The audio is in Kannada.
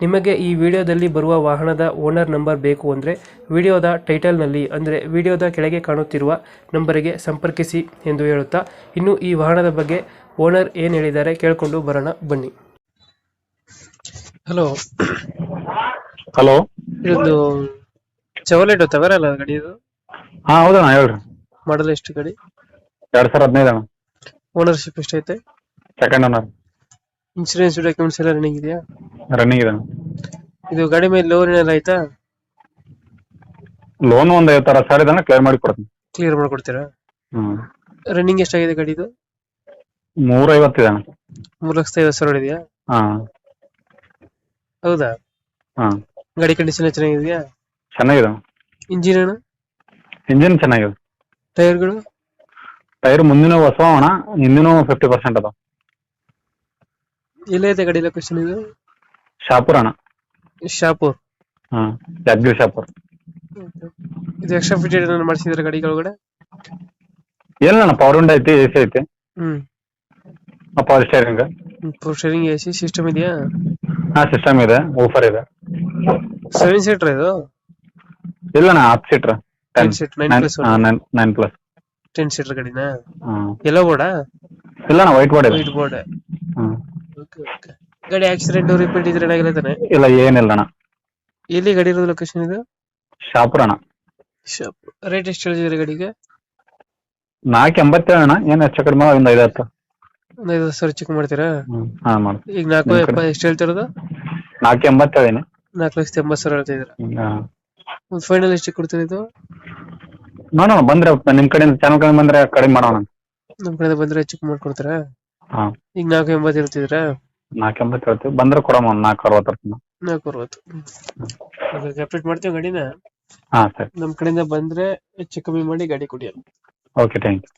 ನಿಮಗೆ ಈ ವಿಡಿಯೋದಲ್ಲಿ ಬರುವ ವಾಹನದ ಓನರ್ ನಂಬರ್ ಬೇಕು ಅಂದರೆ ವಿಡಿಯೋದ ಟೈಟಲ್ನಲ್ಲಿ ಅಂದರೆ ವಿಡಿಯೋದ ಕೆಳಗೆ ಕಾಣುತ್ತಿರುವ ನಂಬರಿಗೆ ಸಂಪರ್ಕಿಸಿ ಎಂದು ಹೇಳುತ್ತಾ ಇನ್ನು ಈ ವಾಹನದ ಬಗ್ಗೆ ಓನರ್ ಏನು ಹೇಳಿದ್ದಾರೆ ಕೇಳಿಕೊಂಡು ಬರೋಣ ಬನ್ನಿ. ಹಲೋ. ಹಲೋ. ಇದು ಚವಲೆಟ್ ತವರಲ್ಲ ಗಾಡಿ ಇದು? ಹಾ ಹೌದಣ್ಣ ಹೇಳ್ರಿ. ಮಾಡಲ್ ಎಷ್ಟು ಗಡಿ? ಎರಡ್ ಸಾವಿರ ಹದಿನೈದು ಅಣ್ಣ. ಓನರ್ಶಿಪ್ ಎಷ್ಟೈತೆ? ಸೆಕೆಂಡ್ ಓನರ್ ಇನ್ಶೂರೆನ್ಸ್ ಡಾಕ್ಯುಮೆಂಟ್ಸ್ ಎಲ್ಲ ರನ್ನಿಂಗ್ ಇದೆಯಾ? ರನ್ನಿಂಗ್ ಇದೆ. ಇದು ಗಾಡಿ ಮೇಲೆ ಲೋನ್ ಏನಾರ ಆಯ್ತಾ? ಲೋನ್ ಒಂದ್ ಐವತ್ತು ಅರವತ್ತು ಸಾವಿರ ಇದೆ ಕ್ಲಿಯರ್ ಮಾಡಿ ಕೊಡ್ತೀನಿ. ಕ್ಲಿಯರ್ ಮಾಡ್ಕೊಡ್ತೀರಾ ಹ್ಮ್. ರನ್ನಿಂಗ್ ಎಷ್ಟಾಗಿದೆ ಗಾಡಿದು? ಮೂರ ಐವತ್ತು ಇದೆ. ಅಣ್ಣ ಮೂರು ಲಕ್ಷದ ಐವತ್ತು ಸಾವಿರ ಇದೆಯಾ ಹಾ. ಹೌದಾ? ಹಾ. ಗಾಡಿ ಕಂಡೀಷನ್ ಚೆನ್ನಾಗಿದೆಯಾ? ಚೆನ್ನಾಗಿದೆ. ಇಂಜಿನ್ ಅಣ್ಣ ಇಂಜಿನ್ ಚೆನ್ನಾಗಿದೆ. ಟೈರ್ಗಳು ಟೈರ್ ಮುಂದಿನ ಹೊಸ ಅಣ್ಣ ಹಿಂದಿನ ಫಿಫ್ಟಿ ಪರ್ಸೆಂಟ್ ಅದ ಎಲ್ಲೈತೆ ಗಾಡಿ ಲೊಕೇಶನ್ ಇದು? ಶಾಪುರ್ ಅಣ್ಣ. ಶಾಪುರ್. ಹಾ ಯಾದಗಿರಿ ಶಾಪುರ್. ಇದು ಎಕ್ಸ್ಟ್ರಾ ಫಿಟೆಡ್ ಏನಾದ್ರು ಮಾಡಿಸಿದ್ರೆ ಗಾಡಿ ಒಳಗಡೆ ಏನಿಲ್ಲ ಪವರ್ ವಿಂಡ್ ಐತಿ ಎ ಸಿ ಐತಿ. ಹ್ಮ್. Power steering sharing A C system ಇದೆಯಾ? ಹಾ ಸಿಸ್ಟಮ್ ಇದೆ ಓಫರ್ ಇದೆ. ಸೆವೆನ್ ಸೀಟರ್ ಇದು? ಇಲ್ಲ ಅಣ್ಣ ಹತ್ತು seater ten seat nine plus ten seater ಗಾಡಿನಾ? Hmm ಎಲ್ಲ ಬೋರ್ಡಾ ಇಲ್ಲ ಅಣ್ಣ ವೈಟ್ ಬೋರ್ಡ್ ಇದೆ. White board hmm. ಗಾಡಿ ಆಕ್ಸಿಡೆಂಟ್ ರಿಪೀಟ್ ಇದ್ರೆ ಏನಾಗಿಲ್ಲ ಇಲ್ಲ ಏನಿಲ್ಲ ಅಣ್ಣ. ಎಲ್ಲಿ ಗಾಡಿ ಇರೋದು ಲೊಕೇಶನ್ ಇದು? ಶಾಪುರ ಅಣ್ಣ. ಶಾಪ್ ರೇಟ್ ಎಷ್ಟು ಹೇಳಿದ್ರೆ ಗಾಡಿಗೆ? ನಾಲ್ಕು ಎಂಬತ್ತೇಳು ಅಣ್ಣ. ಏನು ಹೆಚ್ಚು ಕಡಿಮೆ ಒಂದು ಐದು ಹತ್ತು ಒಂದು ಐದು ಸಾವಿರ ಚೆಕ್ ಮಾಡ್ತೀರಾ? ಹಾ ಮಾಡಿ ಈಗ ನಾಲ್ಕು? ಎಪ್ಪ ಎಷ್ಟು ಹೇಳ್ತಿರೋದು? ನಾಲ್ಕು ಎಂಬತ್ತೇಳೇನು ನಾಲ್ಕು ಲಕ್ಷದ ಎಂಬತ್ತು ಸಾವಿರ ಹೇಳ್ತಿದ್ದೀರಾ ಹಾ. ಒಂದು ಫೈನಲ್ ಎಷ್ಟು ಕೊಡ್ತೀರಾ ಇದು? ನೋಡೋಣ ಬಂದ್ರೆ ನಿಮ್ಮ ಕಡೆಯಿಂದ ಚಾನಲ್ ಕಡೆ ಬಂದ್ರೆ ಕಡಿಮೆ ಮಾಡೋಣ. ನಮ್ಮ ಕಡೆ ಬಂದ್ರೆ ಚೆಕ್ ಮಾಡ್ಕೊಡ್ತೀರಾ? ಹಾ. ಈಗ ನಾಲ್ಕು ಎಂಬತ್ತು ಹೇಳ್ತಿದ್ದೀರಾ? ನಾಲ್ಕು ಎಂಬತ್ತು ಹೇಳ್ತೀವಿ ಬಂದ್ರೆ ಕೊಡಮ್ಮ ಒಂದು ನಾಲ್ಕು ಅರವತ್ತು ನಾಲ್ಕು ಅರವತ್ತು. ಅಪ್ಡೇಟ್ ಮಾಡ್ತೀವಿ ಗಾಡಿನ? ಹಾ ಸರಿ. ನಮ್ಮ ಕಡೆಯಿಂದ ಬಂದ್ರೆ ಹೆಚ್ಚು ಕಮ್ಮಿ ಮಾಡಿ ಗಾಡಿ ಕೊಡಿ ಓಕೆ ಥ್ಯಾಂಕ್ ಯು